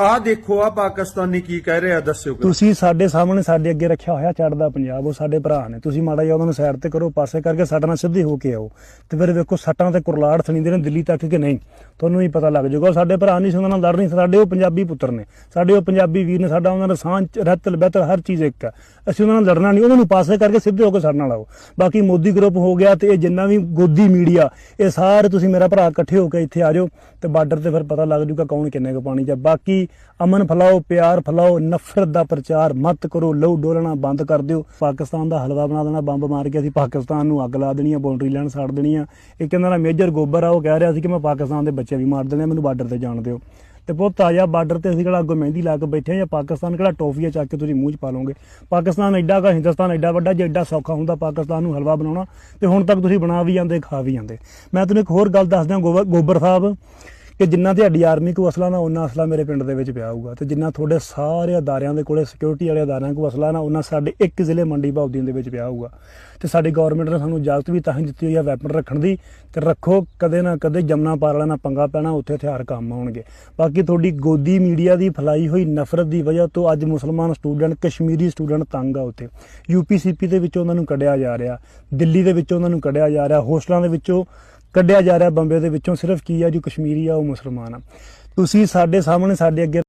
ਆਹ ਦੇਖੋ ਆ ਪਾਕਿਸਤਾਨੀ ਕੀ ਕਹਿ ਰਿਹਾ, ਦੱਸਿਓ ਤੁਸੀਂ ਸਾਡੇ ਸਾਹਮਣੇ ਸਾਡੇ ਅੱਗੇ ਰੱਖਿਆ ਹੋਇਆ ਚੜਦਾ ਪੰਜਾਬ, ਉਹ ਸਾਡੇ ਭਰਾ ਨੇ। ਤੁਸੀਂ ਮਾੜਾ ਜਿਹਾ ਉਹਨਾਂ ਨੂੰ ਸਾਈਡ ਤੇ ਕਰੋ, ਪਾਸੇ ਕਰਕੇ ਸਾਡੇ ਨਾਲ ਸਿੱਧੇ ਹੋ ਕੇ ਆਓ। ਤੇ ਫਿਰ ਵੇਖੋ, ਸੱਟਾਂ ਤੇ ਕੁਰਲਾੜ ਥਣੀਂਦੇ ਨੇ ਦਿੱਲੀ ਤੱਕ ਕਿ ਨਹੀਂ? ਤੁਹਾਨੂੰ ਵੀ ਪਤਾ ਲੱਗ ਜਾਊਗਾ। ਉਹ ਸਾਡੇ ਭਰਾ ਨਹੀਂ ਸੀ, ਉਹਨਾਂ ਨਾਲ ਲੜ ਨਹੀਂ ਸਾਡੇ ਉਹ ਪੰਜਾਬੀ ਪੁੱਤਰ ਨੇ। ਸਾਡੇ ਉਹ ਪੰਜਾਬੀ ਵੀਰ ਨੇ, ਸਾਡਾ ਉਹਨਾਂ ਦਾ ਸਾਂਝ ਰਹਿਤਲ ਬਹਿਤਲ ਹਰ ਚੀਜ਼ ਇੱਕ ਆ ਅਸੀਂ ਉਹਨਾਂ ਨਾਲ ਲੜਨਾ ਨਹੀਂ, ਉਹਨਾਂ ਨੂੰ ਪਾਸੇ ਕਰਕੇ ਸਿੱਧੇ ਹੋ ਕੇ ਸਾਡੇ ਨਾਲ ਆਓ। ਬਾਕੀ ਮੋਦੀ ਗਰੁੱਪ ਹੋ ਗਿਆ ਤੇ ਇਹ ਜਿੰਨਾ ਵੀ ਗੋਦੀ ਮੀਡੀਆ ਇਹ ਸਾਰੇ ਤੁਸੀਂ ਮੇਰਾ ਭਰਾ ਇਕੱਠੇ ਹੋ ਕੇ ਇੱਥੇ ਆ ਜਾਓ ਤੇ ਬਾਰਡਰ ਤੇ ਫਿਰ ਪਤਾ ਲੱਗ ਜੂਗਾ ਕੌਣ ਕਿੰਨੇ ਕੁ ਪਾਣੀ 'ਚ ਬਾਕੀ ਅਮਨ ਫੈਲਾਓ, ਪਿਆਰ ਫੈਲਾਓ, ਨਫ਼ਰਤ ਦਾ ਪ੍ਰਚਾਰ ਮਤ ਕਰੋ, ਲਹੂ ਡੋਲਣਾ ਬੰਦ ਕਰ ਦਿਓ। ਪਾਕਿਸਤਾਨ ਦਾ ਹਲਵਾ ਬਣਾ ਦੇਣਾ, ਬੰਬ ਮਾਰ ਕੇ ਅਸੀਂ ਪਾਕਿਸਤਾਨ ਨੂੰ ਅੱਗ ਲਾ ਦੇਣੀ ਆ ਬਾਉਂਡਰੀ ਲਾਈਨ ਸਾੜ ਦੇਣੀ ਆ। ਇੱਕ ਇਹਨਾਂ ਦਾ ਮੇਜਰ ਗੋਬਰ ਆ, ਉਹ ਕਹਿ ਰਿਹਾ ਸੀ ਕਿ ਮੈਂ ਪਾਕਿਸਤਾਨ ਦੇ ਬੱਚੇ ਵੀ ਮਾਰ ਦੇਣੇ, ਮੈਨੂੰ ਬਾਰਡਰ ਤੇ ਜਾਣ ਦਿਓ। ਤੇ ਬਹੁਤ ਤਾਜ਼ਾ ਬਾਰਡਰ ਤੇ ਅਸੀਂ ਕਿਹੜਾ ਅੱਗੋਂ ਮਹਿੰਦੀ ਲਾ ਕੇ ਬੈਠੇ ਆ, ਜਾਂ ਪਾਕਿਸਤਾਨ ਕਿਹੜਾ ਟੋਫੀਆ ਚੱਕ ਕੇ ਤੁਸੀਂ ਮੂੰਹ 'ਚ ਪਾ ਲਓਗੇ? ਪਾਕਿਸਤਾਨ ਐਡਾ ਕਾ ਹਿੰਦੁਸਤਾਨ ਐਡਾ ਵੱਡਾ, ਜੇ ਐਡਾ ਸੌਖਾ ਹੁੰਦਾ ਪਾਕਿਸਤਾਨ ਨੂੰ ਹਲਵਾ ਬਣਾਉਣਾ, ਤੇ ਹੁਣ ਤੱਕ ਤੁਸੀਂ ਬਣਾ ਵੀ ਜਾਂਦੇ, ਖਾ ਵੀ ਜਾਂਦੇ। ਮੈਂ ਤੁਹਾਨੂੰ ਇੱਕ ਹੋਰ ਗੱਲ ਦੱਸਦਾ, ਗੋਬਰ ਗੋਬਰ ਸਾਹਿਬ ਕਿ ਜਿੰਨਾ ਤੁਹਾਡੀ ਆਰਮੀ ਕੋ ਅਸਲਾ ਨਾ ਉਹਨਾਂ ਅਸਲਾ ਮੇਰੇ ਪਿੰਡ ਦੇ ਵਿੱਚ ਪਿਆ ਹੋਊਗਾ। ਤੇ ਜਿੰਨਾ ਤੁਹਾਡੇ ਸਾਰੇ ਅਦਾਰਿਆਂ ਦੇ ਕੋਲੇ ਸਿਕਿਉਰਿਟੀ ਵਾਲੇ ਅਦਾਰਿਆਂ ਕੋ ਅਸਲਾ ਨਾ ਉਹਨਾਂ ਸਾਡੇ ਇੱਕ ਜ਼ਿਲ੍ਹੇ ਮੰਡੀ ਬਾਉਦੀਨ ਦੇ ਵਿੱਚ ਪਿਆ ਹੋਊਗਾ। ਤੇ ਸਾਡੀ ਗਵਰਨਮੈਂਟ ਨੇ ਸਾਨੂੰ ਇਜਾਜ਼ਤ ਵੀ ਤਾਂ ਹੀ ਦਿੱਤੀ ਹੋਈ ਆ ਵੈਪਨ ਰੱਖਣ ਦੀ। ਤੇ ਰੱਖੋ, ਕਦੇ ਨਾ ਕਦੇ ਜਮਨਾ ਪਾਰ ਵਾਲਾ ਨਾ ਪੰਗਾ ਪੈਣਾ, ਉੱਥੇ ਹਥਿਆਰ ਕੰਮ ਆਉਣਗੇ। ਬਾਕੀ ਤੁਹਾਡੀ ਗੋਦੀ ਮੀਡੀਆ ਦੀ ਫੈਲਾਈ ਹੋਈ ਨਫ਼ਰਤ ਦੀ ਵਜ੍ਹਾ ਤੋਂ ਅੱਜ ਮੁਸਲਮਾਨ ਸਟੂਡੈਂਟ ਕਸ਼ਮੀਰੀ ਸਟੂਡੈਂਟ ਤੰਗ ਆ ਉੱਥੇ। ਯੂਪੀਸੀਪੀ ਦੇ ਵਿੱਚੋਂ ਉਹਨਾਂ ਨੂੰ ਕੱਢਿਆ ਜਾ ਰਿਹਾ, ਦਿੱਲੀ ਦੇ ਵਿੱਚੋਂ ਉਹਨਾਂ ਨੂੰ ਕੱਢਿਆ ਜਾ ਰਿਹਾ, ਹੋਸਟਲਾਂ ਦੇ ਵਿੱਚੋਂ ਕੱਢਿਆ ਜਾ ਰਿਹਾ ਬੰਬੇ ਦੇ ਵਿੱਚੋਂ, ਸਿਰਫ ਕੀ ਆ ਜੋ, ਕਸ਼ਮੀਰੀ ਆ, ਉਹ ਮੁਸਲਮਾਨ ਆ। ਤੁਸੀਂ ਸਾਡੇ ਸਾਹਮਣੇ, ਸਾਡੇ ਅੱਗੇ